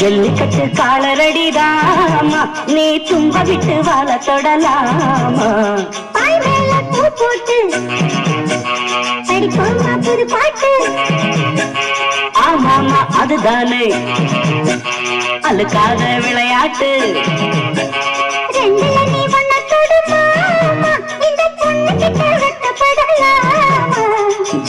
ஜல்லிக்கட்டு காலரடிதாமா? நீ தும்ப விட்டு வாழ தொடலாமா? போட்டு படிப்போமா புது பாட்டு. ஆமாமா அதுதானே. அழுக்காத விளையாட்டு. ரெண்டுல நீ பண்ண தொடுமா?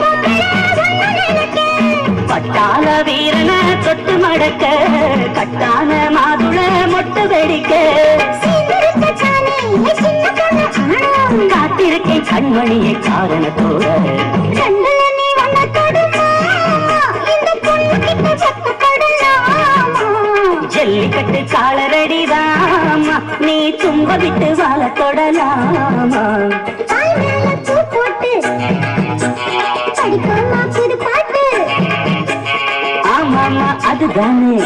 பொம்பளை ஒண்ணு நினைக்க. பட்டாள வீரன தொட்டு மடக்க கட்டான மாதுள மொட்டு வெடிக்க. காத்திருக்கேன் கண்மணியை காரணத்தோட? ஜல்லிக்கட்டு காலரடிதாமா நீ தும்ப விட்டு வாழ தொடலாமா? ஆமாமா அதுதானே.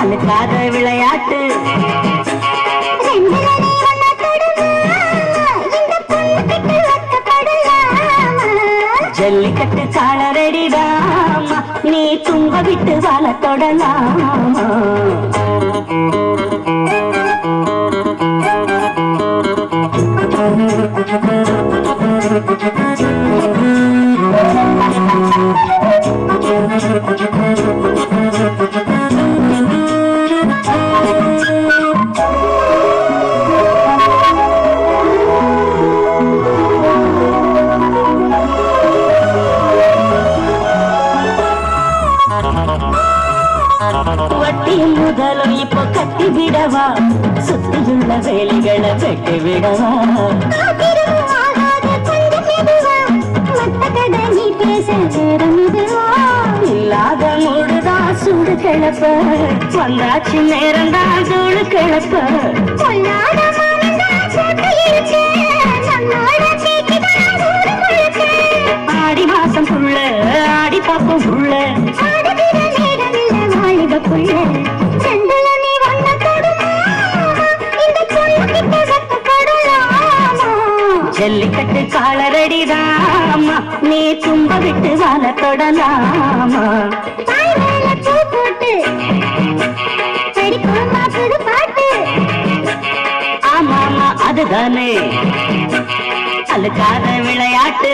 அழுக்காத விளையாட்டு? ஜல்லிக்கட்டு காலரடிதாமா நீ தும்ப விட்டு வாழ தொடலாமா? Thank you. வட்டி முதலும் இப்போ கட்டி விடவா? சுத்தியுள்ள வேலைகளை வெட்டி விடவா? இல்லாத முழுதா சூடு கிளப்ப. வந்தாச்சு நேரம்தான் சூடு கிளப்ப. ஜல்லிக்கட்டு காலரடிதாமா? நீ தும்ப விட்டு வாழ தொடலாமா? அதுதானே. அழுக்காத விளையாட்டு